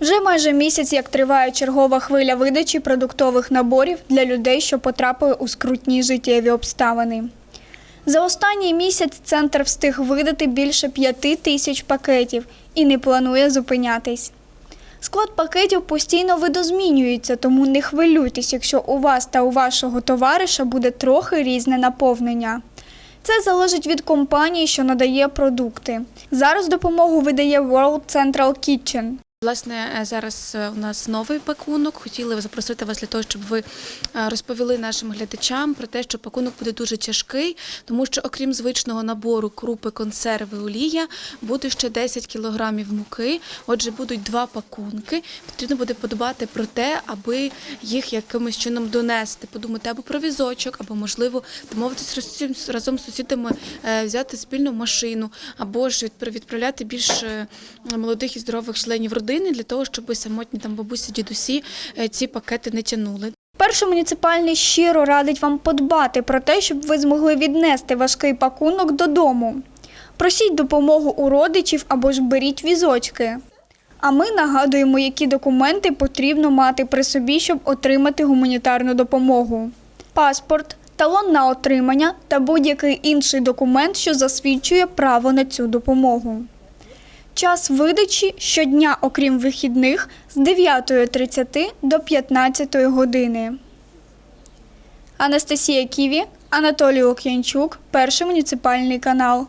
Вже майже місяць, як триває чергова хвиля видачі продуктових наборів для людей, що потрапили у скрутні життєві обставини. За останній місяць центр встиг видати більше п'яти тисяч пакетів і не планує зупинятись. Склад пакетів постійно видозмінюється, тому не хвилюйтесь, якщо у вас та у вашого товариша буде трохи різне наповнення. Це залежить від компанії, що надає продукти. Зараз допомогу видає World Central Kitchen. Власне, е, зараз е, у нас новий пакунок. Хотіли запросити вас для того, щоб ви е, розповіли нашим глядачам про те, що пакунок буде дуже тяжкий, тому що, окрім звичного набору крупи, консерви, олія, буде ще 10 кілограмів муки. Отже, будуть два пакунки. Потрібно буде подбати про те, аби їх якимось чином донести, подумати або про візочок, або можливо домовитися роз- разом з сусідами взяти спільну машину, або ж відпра- відправляти більш молодих і здорових членів родини для того, щоб самотні там бабусі, дідусі е, ці пакети не тягнули. Перший муніципальний щиро радить вам подбати про те, щоб ви змогли віднести важкий пакунок додому. Просіть допомогу у родичів або ж беріть візочки. А ми нагадуємо, які документи потрібно мати при собі, щоб отримати гуманітарну допомогу: паспорт, талон на отримання та будь-який інший документ, що засвідчує право на цю допомогу. Час видачі щодня, окрім вихідних, з 9.30 до 15 години. Анастасія Ківі, Анатолій Ок'янчук, перший муніципальний канал.